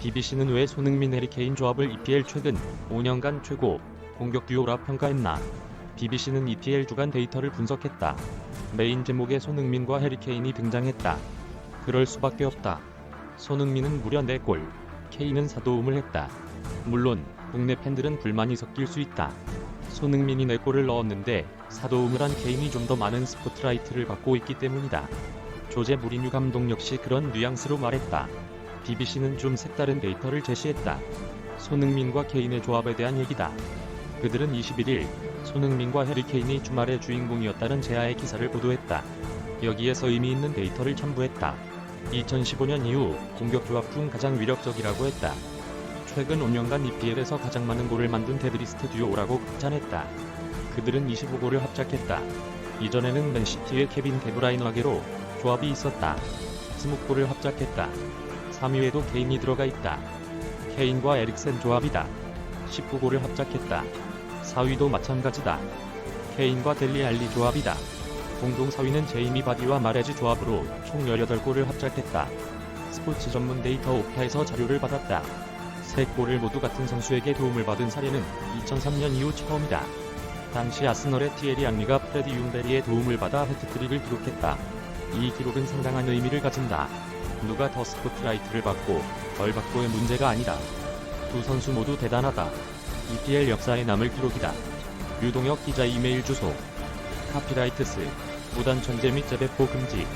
BBC는 왜 손흥민 해리케인 조합을 EPL 최근 5년간 최고 공격 듀오라 평가했나? BBC는 EPL 주간 데이터를 분석했다. 메인 제목에 손흥민과 해리케인이 등장했다. 그럴 수밖에 없다. 손흥민은 무려 4골, 케인은 4도움을 했다. 물론 국내 팬들은 불만이 섞일 수 있다. 손흥민이 4골을 넣었는데 4도움을 한 케인이 좀 더 많은 스포트라이트를 받고 있기 때문이다. 조제 무리뉴 감독 역시 그런 뉘앙스로 말했다. BBC는 좀 색다른 데이터를 제시했다. 손흥민과 케인의 조합에 대한 얘기다. 그들은 21일 손흥민과 해리 케인이 주말의 주인공이었다는 제아의 기사를 보도했다. 여기에서 의미 있는 데이터를 첨부했다. 2015년 이후 공격 조합 중 가장 위력적이라고 했다. 최근 5년간 EPL에서 가장 많은 골을 만든 데드리스트 듀오라고 극찬했다. 그들은 25골을 합작했다. 이전에는 맨시티의 케빈 데브라이너게로 조합이 있었다. 20골을 합작했다. 3위에도 케인이 들어가 있다. 케인과 에릭센 조합이다. 19골을 합작했다. 4위도 마찬가지다. 케인과 델리 알리 조합이다. 공동 4위는 제이미 바디와 마레즈 조합으로 총 18골을 합작했다. 스포츠 전문 데이터 옵타에서 자료를 받았다. 세 골을 모두 같은 선수에게 도움을 받은 사례는 2003년 이후 처음이다. 당시 아스널의 티에리 안리가 프레디 융베리의 도움을 받아 해트트릭을 기록했다. 이 기록은 상당한 의미를 가진다. 누가 더 스포트라이트를 받고 덜 받고의 문제가 아니다. 두 선수 모두 대단하다. EPL 역사에 남을 기록이다. 유동혁 기자 이메일 주소 카피라이트스 무단 천재 및 재배포 금지